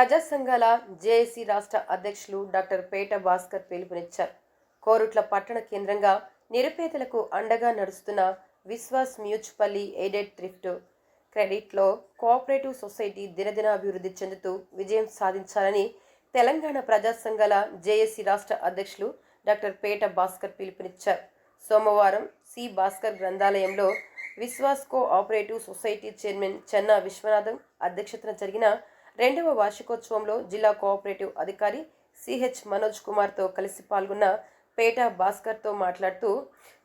ప్రజా సంఘాల జేఏసీ రాష్ట్ర అధ్యక్షులు డాక్టర్ పేట భాస్కర్ పిలుపునిచ్చారు. కోరుట్ల పట్టణ కేంద్రంగా నిరుపేదలకు అండగా నడుస్తున్న విశ్వాస్ మ్యూచుపల్లి ఎయిడెడ్ థ్రిఫ్ట్ క్రెడిట్లో కోఆపరేటివ్ సొసైటీ దినదిన అభివృద్ధి చెందుతూ విజయం సాధించాలని తెలంగాణ ప్రజా సంఘాల జేఏసీ రాష్ట్ర అధ్యక్షులు డాక్టర్ పేట భాస్కర్ పిలుపునిచ్చారు. సోమవారం C Bhaskar గ్రంథాలయంలో Vishwas cooperative society chairman Chenna Vishwanatham అధ్యక్షతన జరిగిన రెండవ వార్షికోత్సవంలో జిల్లా కోఆపరేటివ్ అధికారి సిహెచ్ మనోజ్ కుమార్తో కలిసి పాల్గొన్న పేట భాస్కర్తో మాట్లాడుతూ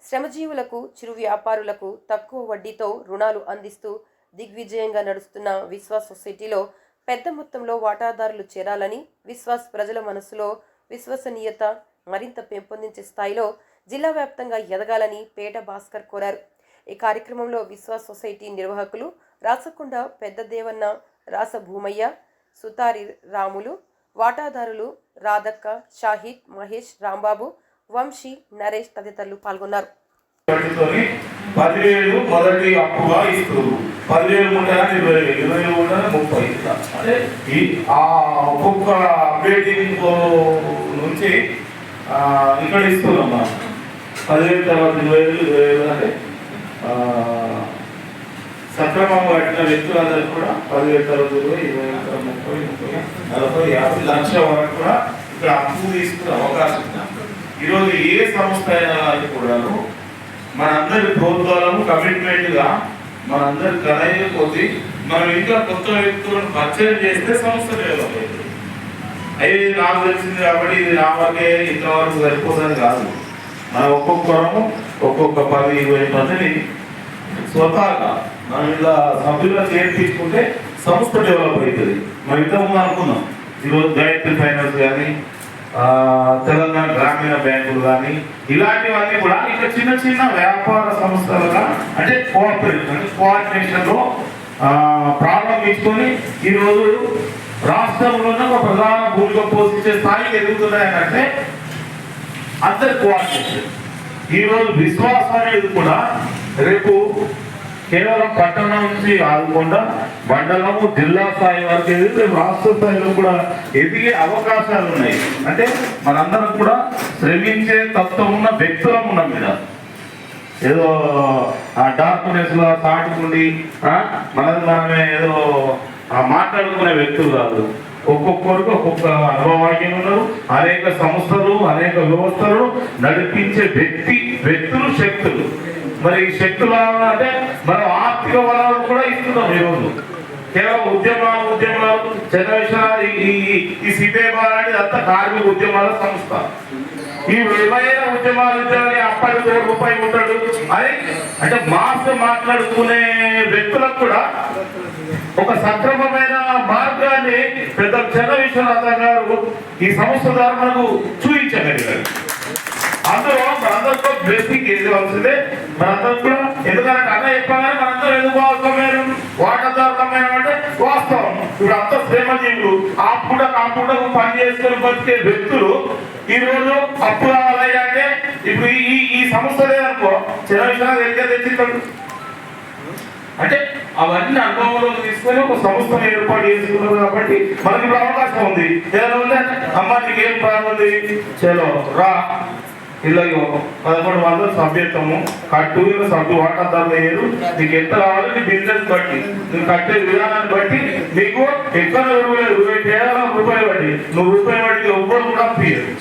శ్రమజీవులకు చిరు వ్యాపారులకు తక్కువ వడ్డీతో రుణాలు అందిస్తూ దిగ్విజయంగా నడుస్తున్న విశ్వాస్ సొసైటీలో పెద్ద మొత్తంలో వాటాదారులు చేరాలని విశ్వాస్ ప్రజల మనసులో విశ్వసనీయత మరింత పెంపొందించే స్థాయిలో జిల్లా వ్యాప్తంగా ఎదగాలని పేట భాస్కర్ కోరారు. ఈ కార్యక్రమంలో విశ్వాస్ సొసైటీ నిర్వాహకులు రాసకొండ పెద్ద దేవన్న రాస భూమయ్య సుతారి రాములు వాటాదారులు రాధక్క షాహిద్ మహేష్ రాంబాబు వంశీ నరేష్ తదితరులు పాల్గొన్నారు. పదివేలు మొదటి అప్పుగా ఇస్తూ పదివేలు ఉంటాయని ఇరవై వేలు ఇరవై వేలు ఉంటాయని ముప్పై అంటే ఈ ఆ ఒక్కొక్క అప్డేటింగ్ నుంచి ఇక్కడ ఇస్తున్నాం మనం. పదివేలు తర్వాత ఇరవై వేలు ఇరవై వేలు అంటే సంప్రభం పట్టిన వ్యక్తులు వ్యక్తులందరికీ కూడా పదివేల తర్వాత ఇరవై ఇరవై వేల ముప్పై ముప్పై నలభై యాభై లక్షల వరకు కూడా ఇక్కడ అప్పు తీసుకునే అవకాశం ఈరోజు ఏ సంస్థ అయినా కూడాను మనందరి ప్రోద్బలము కమిట్మెంట్గా మనందరి కలయిక కొద్ది మనం ఇంకా కొత్త వ్యక్తులను పరిచయం చేస్తే సంస్థ డెవలప్ అవుతుంది. అయ్యి నాకు తెలిసింది కాబట్టి ఇది నా వరకే ఇంతవరకు సరిపోతుంది కాదు. మనం ఒక్కొక్కరము ఒక్కొక్క పది ఇరవై మందిని స్వతహాగా మనం ఇలా సభ్యులుగా చేర్పించుకుంటే సంస్థ డెవలప్ అవుతుంది. మనం ఇంతకుముందు అనుకున్నాం. ఈరోజు గాయత్రి ఫైనాన్స్ కానీ తెలంగాణ గ్రామీణ బ్యాంకులు కానీ ఇలాంటివన్నీ కూడా ఇంకా చిన్న చిన్న వ్యాపార సంస్థలుగా అంటే కోఆపరేటివ్ అంటే కోఆర్డినేషన్లో ప్రారంభించుకొని ఈరోజు రాష్ట్రంలోనే ఒక ప్రధాన భూమిక పోషించే స్థాయికి ఎదుగుతున్నాయనంటే అందరి కోఆర్డినేషన్ ఈరోజు విశ్వాసం అనేది కూడా రేపు కేవలం పట్టణం నుంచి ఆగకుండా మండలము జిల్లా స్థాయి వరకు ఎదిగితే రాష్ట్ర స్థాయిలో కూడా ఎదిగే అవకాశాలు ఉన్నాయి. అంటే మనందరం కూడా శ్రమించే తత్వం ఉన్న వ్యక్తులం ఉన్నాం మీద ఏదో ఆ డార్క్నెస్లో సాటుకుండి మనది మనమే ఏదో మాట్లాడుకునే వ్యక్తులు కాదు. ఒక్కొక్కరికి ఒక్కొక్క అనుభవాగ్యం ఉన్నారు. అనేక సంస్థలు అనేక వ్యవస్థలను నడిపించే వ్యక్తి వ్యక్తులు శక్తులు. మరి ఈ శక్తులు అంటే మనం ఆర్థిక వనరులు కూడా ఇస్తున్నాం ఈరోజు. కేవలం ఉద్యమాలు ఉద్యమాలు చంద్రవిశ్వనాథ్ ఈ ఈ- ఈ అనేది అంతా కార్మిక ఉద్యమాల సంస్థ. ఈ విలువైన ఉద్యమాలు ఉద్యోగాలు అప్పటి రూపాయి ఉంటాడు. అని అంటే మాస్ మాట్లాడుకునే వ్యక్తులకు కూడా ఒక సక్రమమైన మార్గాన్ని పెద్ద జన విశ్వనాథ గారు ఈ సంస్థ ద్వారా మనకు చూపించగలిగారు. అందులో మనందరితో బేసిక్ ఏది వస్తుంది మనందరం కూడా ఎందుకంటే అన్న చెప్పగానే మనందరం ఎందుకు అవసరమైన వాటర్ వాటాదారులమైన అంటే వాస్తవం. ఇప్పుడు అంత శ్రమజీవులు ఆ పూట ఆ పని చేసుకుని బతికే వ్యక్తులు ఈ రోజు అప్పు కావాలయ్యా అంటే ఇప్పుడు ఈ ఈ- సంస్థ లేదనుకో చిన్న విషయాలు దగ్గర తెచ్చిస్తాడు అంటే అవన్నీ అనుభవంలోకి తీసుకొని ఒక సంస్థను ఏర్పాటు చేసుకున్నారు కాబట్టి మనకి ఇప్పుడు అవకాశం ఉంది. ఏదైనా ఉంది అంటే అమ్మ నీకు ఏం ప్రాణం ఉంది? చలో రా. ఇలా పదకొండు వందలు సభ్యత్వము కట్టు ఇలా సభ్యు వాటాదారులు అయ్యారు. నీకు ఎంత కావాలి నీ బిజినెస్ బట్టి నువ్వు కట్టే విధానాన్ని బట్టి నీకు ఎక్కడ రూపాయలు ఇరవై కేవలం రూపాయలు బట్టి నువ్వు రూపాయలు బట్టి ఎవ్వరు కూడా తీయరు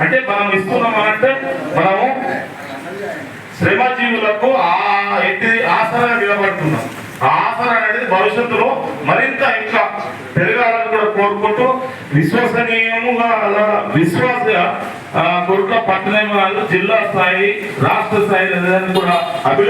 అంటే మనం ఇస్తున్నాం అంటే మనము శ్రమజీవులకు ఆ ఎత్తి ఆసరా నిలబడుతున్నాం. ఆ ఆసరా అనేది భవిష్యత్తులో మరింత ఇంకా పెరగాలని కూడా కోరుకుంటూ విశ్వసనీయముగా అలా విశ్వాస ఆ, పట్టణం పట్టణ జిల్లా స్థాయి రాష్ట్ర స్థాయి కూడా అభివృద్ధి